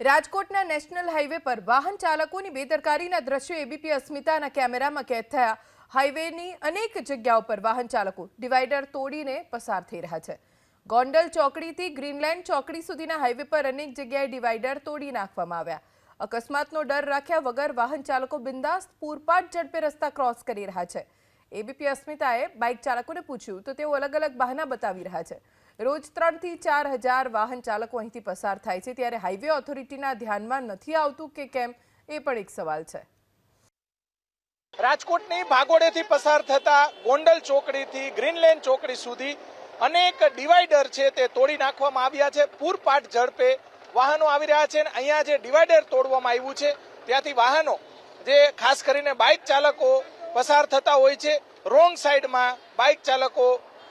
રાજકોટના national highway પર વાહન ચાલકોની બેદરકારીના દ્રશ્યો એબીપી અસ્મિતાના કેમેરામાં કેદ થયા. હાઈવેની અનેક જગ્યાઓ પર વાહન ચાલકો ડિવાઈડર તોડીને પસાર થઈ રહ્યા છે. ગોંડલ ચોકડીથી ગ્રીનલેન્ડ ચોકડી સુધીના હાઈવે પર અનેક જગ્યાએ ડિવાઈડર તોડી નાખવામાં આવ્યા. અકસ્માતનો ડર રાખ્યા વગર વાહન ચાલકો બિંદાસ્ત પૂરપાટ ઝડપે રસ્તા ક્રોસ કરી રહ્યા છે. એબીપી અસ્મિતાએ બાઇક ચાલકોને પૂછ્યું, તો તેઓ અલગ અલગ બહાના બતાવી રહ્યા છે. રોજ ત્રણથી ચાર હજાર વાહન ચાલકો અહીંથી પસાર થાય છે. ત્યારે હાઈવે ઓથોરિટીના ધ્યાનમાં નથી આવતું કે કેમ? એ પણ એક સવાલ છે. રાજકોટની ભાગોળેથી પસાર થતા ગોંડલ ચોકડીથી ગ્રીનલેન્ડ ચોકડી સુધી અનેક ડિવાઈડર છે તે તોડી નાખવામાં આવ્યા છે. પૂરપાટ ઝડપે વાહનો આવી રહ્યા છે અને અહીંયા જે ડિવાઈડર તોડવામાં આવ્યું છે, ત્યાંથી વાહનો જે ખાસ કરીને બાઇક ચાલકો પસાર થતા હોય છે, રોંગ સાઈડમાં બાઇક ચાલકો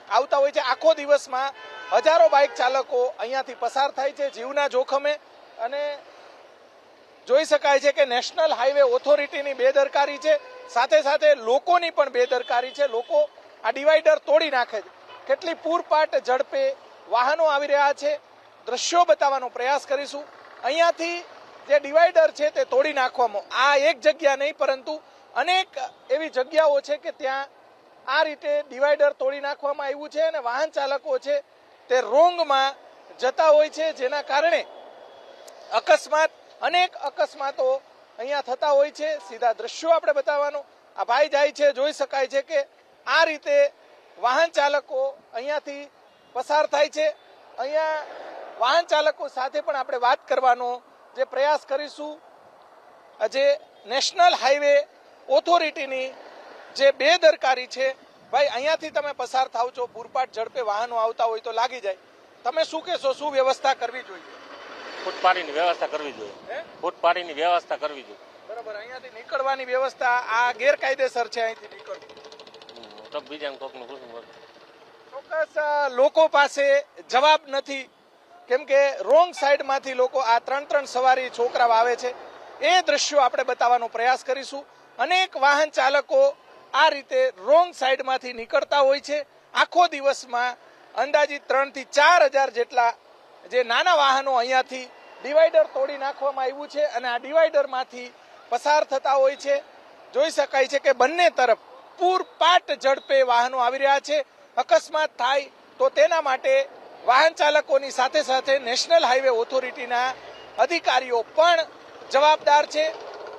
આવતા હોય છે. આખો દિવસમાં હજારો બાઇક ચાલકો અહીંયાથી પસાર થાય છે જીવના જોખમે અને જોઈ શકાય છે કે નેશનલ હાઈવે ઓથોરિટીની બેદરકારી છે. સાથે સાથે લોકોની પણ બેદરકારી છે. લોકો આ ડિવાઈડર તોડી નાખે છે. કેટલી પૂરપાટ ઝડપે વાહનો આવી રહ્યા છે. દ્રશ્યો બતાવવાનો પ્રયાસ કરીશું. અહીંયાથી જે ડિવાઈડર છે તે તોડી નાખવામાં આ એક જગ્યા નહીં, પરંતુ અનેક એવી જગ્યાઓ છે કે ત્યાં આ રીતે ડિવાઈડર તોડી નાખવામાં આવ્યું છે અને વાહન ચાલકો છે તે રોંગમાં જતા હોય છે, જેના કારણે અકસ્માત, અનેક અકસ્માતો અહીંયા થતા હોય છે. સીધા દ્રશ્યો આપણે બતાવવાનું. આ ભાઈ જાય છે, જોઈ શકાય છે કે આ રીતે વાહન ચાલકો અહીંયાથી પસાર થાય છે. અહીંયા વાહન ચાલકો સાથે પણ આપણે વાત કરવાનો જે પ્રયાસ કરીશું. જે નેશનલ હાઈવે ઓથોરિટીની જે બેદરકારી છે ભાઈ અહીંયાથી તમે પસાર થાવ છો પૂરપાટ ઝડપે વાહનો આવતા હોય તો લાગી જાય. તમે શું કહેશો શું વ્યવસ્થા કરવી જોઈએ? ફૂટપાથની વ્યવસ્થા કરવી જોઈએ. હે? ફૂટપાથની વ્યવસ્થા કરવી જોઈએ. બરાબર અહીંયાથી નીકળવાની વ્યવસ્થા આ ગેરકાયદેસર છે અહીંથી નીકળવું. તો બીજાને કોકનું પૂછવું ચોક્કસ લોકો પાસે જવાબ નથી. કેમ કે રોંગ સાઈડમાંથી લોકો આ ત્રણ ત્રણ સવારી છોકરાઓ આવે છે. એ દ્રશ્યો આપણે બતાવવાનો પ્રયાસ કરીશું. અનેક વાહન ચાલકો આ રીતે રોંગ સાઈડમાંથી નીકળતા હોય છે. આખો દિવસમાં અંદાજિત ત્રણથી ચાર હજાર જેટલા જે નાના વાહનો અહીંયાથી ડિવાઈડર તોડી નાખવામાં આવ્યું છે અને આ ડિવાઈડરમાંથી પસાર થતા હોય છે. જોઈ શકાય છે કે બંને તરફ પૂરપાટ ઝડપે વાહનો આવી રહ્યા છે. અકસ્માત થાય તો તેના માટે વાહન ચાલકોની સાથે સાથે નેશનલ હાઈવે ઓથોરિટીના અધિકારીઓ પણ જવાબદાર છે.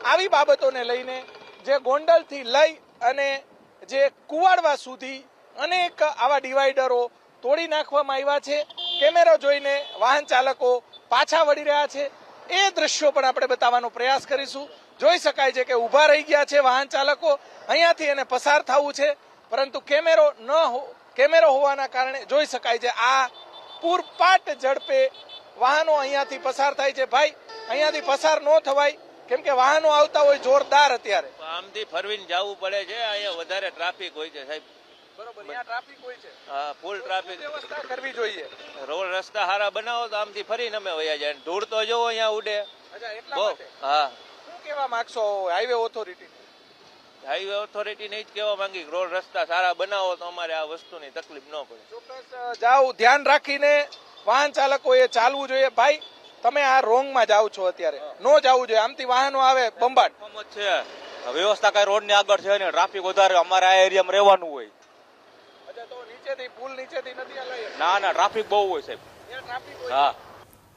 આવી બાબતોને લઈને જે ગોંડલથી લઈ અને જે કુવાડવા સુધી અનેક આવા ડિવાઈડરો તોડી નાખવામાં આવ્યા છે. કેમેરો જોઈને વાહન ચાલકો પાછા વળી રહ્યા છે. એ દ્રશ્યો પણ આપણે બતાવવાનો પ્રયાસ કરીશું. જોઈ શકાય છે કે ઊભા રહી ગયા છે વાહન ચાલકો. અહીંયાથી એને પસાર થવું છે. પરંતુ કેમેરો ન કેમેરો હોવાના કારણે જોઈ શકાય છે આ પૂરપાટ ઝડપે વાહનો અહીંયાથી પસાર થાય છે. ભાઈ, અહીંયાથી પસાર ન થવાય. કેમ કે વાહનો આવતા હોય જોરદાર અત્યારે. આમથી ફરવીને જવું પડે છે. અહીંયા વધારે ટ્રાફિક હોય છે સાહેબ. બરોબર અહીંયા ટ્રાફિક હોય છે. હા ફૂલ ટ્રાફિક. વ્યવસ્થા કરવી જોઈએ. રોડ રસ્તા સારા બનાવો તો આમથી ફરીને અમે વયા જાય. ધૂળ તો જોવો અહીંયા ઉડે. બહુ હા. શું કહેવા માંગશો? હાઈવે ઓથોરિટી હાઈવે ઓથોરિટીને જ કહેવા માંગી રોડ રસ્તા સારા બનાવો તો અમારે આ વસ્તુની તકલીફ ન પડે. ચોક્કસ જાઓ ધ્યાન રાખીને વાહન ચાલકોએ ચાલવું જોઈએ. ભાઈ તમે આ રોંગમાં જાઓ છો અત્યારે. નો જાવું જોઈએ. આમથી વાહનો આવે બંબાટ. છે. વ્યવસ્થા કઈ રોડની આગળ છે ને ટ્રાફિક વધારે અમારે આ એરિયામાં રહેવાનું હોય. ના ના ટ્રાફિક બહુ હોય સાહેબ. હા.